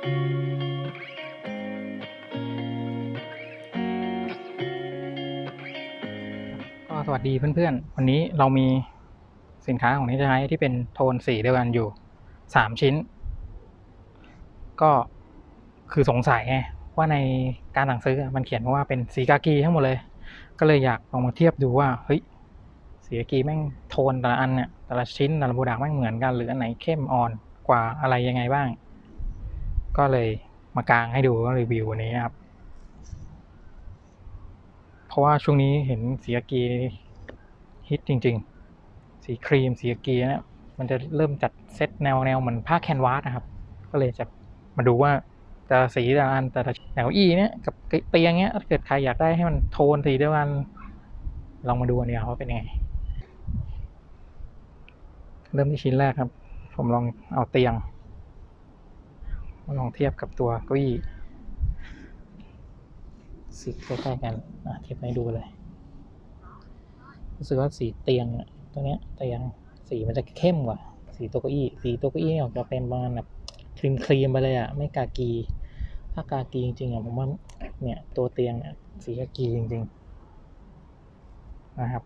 ก็สวัสดีเพื่อนๆ วันนี้เรามีสินค้าของนิจไนที่เป็นโทนสีเดียวกันอยู่สามชิ้น ก็คือสงสัยไงว่าในการสั่งซื้อมันเขียนว่าเป็นสีกากีทั้งหมดเลย ก็เลยอยากลองมาเทียบดูว่าเฮ้ยสีกากีแม่งโทนแต่ละอันเนี่ยแต่ละชิ้นแต่ละโปรดักแม่งเหมือนกันหรืออันไหนเข้มอ่อนกว่าอะไรยังไงบ้าง ก็เลยมากางให้ดูก็รีวิววันนี้นะครับ เพราะว่าช่วงนี้เห็นสีกากีฮิตจริง ๆ สีครีมสีกากีเนี่ยมันจะเริ่มจัดเซตแนวแนวเหมือนผ้าแคนวาสนะครับ ก็เลยจะมาดูว่าแต่สีแต่ละอันแต่ละแนวอีเนี่ยกับเตียงเนี้ยถ้าเกิดใครอยากได้ให้มันโทนสีเดียวกันลองมาดูกันดีกว่าว่าเป็นยังไง เริ่มที่ชิ้นแรกครับ ผมลองเอาเตียง ลองเทียบกับตัวเก้าอี้สีใกล้ๆกันอะเทียบให้ดูเลย รู้สึกว่าสีเตียงตัวเนี้ยเตียงสีมันจะเข้มกว่า สีตัวเก้าอี้ สีตัวเก้าอี้ออกจะเป็นประมาณแบบครีมครีมไปเลยอะไม่กากี ถ้ากากีจริงๆอะผมว่าเนี่ยตัวเตียงเนี่ยสีกากีจริงๆนะครับ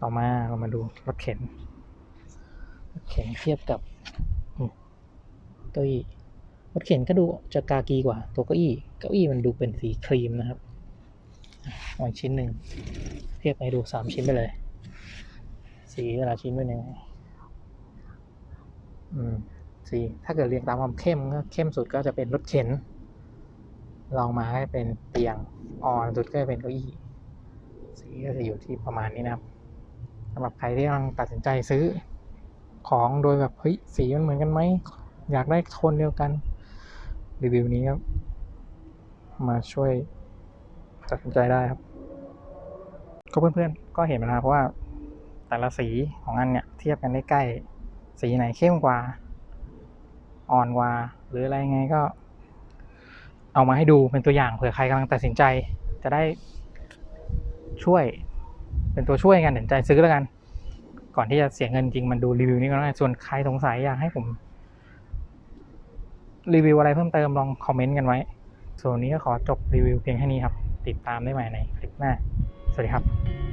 ต่อมาเรามาดูรถเข็นรถเข็นเทียบกับอืมเก้าอี้ รถเข็นก็ดูจะกากีกว่า ตัวเก้าอี้ เก้าอี้มันดูเป็นสีครีมนะครับอาอีกชิ้นหนึ่งเทียบให้ดูสามชิ้นไปเลย สีแต่ละชิ้นเป็นยังไงอืมสีถ้าเกิดเรียงตามความเข้มก็เข้มสุดก็จะเป็นรถเข็นลองมาให้เป็นเตียงอ่อนสุดก็จะเป็นเก้าอี้ สีก็จะอยู่ที่ประมาณนี้นะครับสำหรับใครที่กำลังตัดสินใจซื้อของโดยแบบเฮ้ยสีมันเหมือนกันไหมอยากได้โทนเดียวกัน รีวิวนี้ครับ มาช่วยตัดสินใจได้ครับ ก็เพื่อนๆ ก็เห็นมาแล้วเพราะว่าแต่ละสีของอันเนี่ยเทียบกันได้ใกล้ สีไหนเข้มกว่า อ่อนกว่า หรืออะไรไงก็ เอามาให้ดูเป็นตัวอย่างเผื่อใครกำลังตัดสินใจจะได้ช่วย เป็นตัวช่วยกันตัดสินใจซื้อแล้วกัน ก่อนที่จะเสียเงินจริงมันดูรีวิวนี้ก็ได้ส่วนใครสงสัยอยากให้ผม รีวิวอะไรเพิ่มเติมลองคอมเมนต์กันไว้ ส่วนนี้ก็ขอจบรีวิวเพียงแค่นี้ครับ ติดตามได้ใหม่ในคลิปหน้า สวัสดีครับ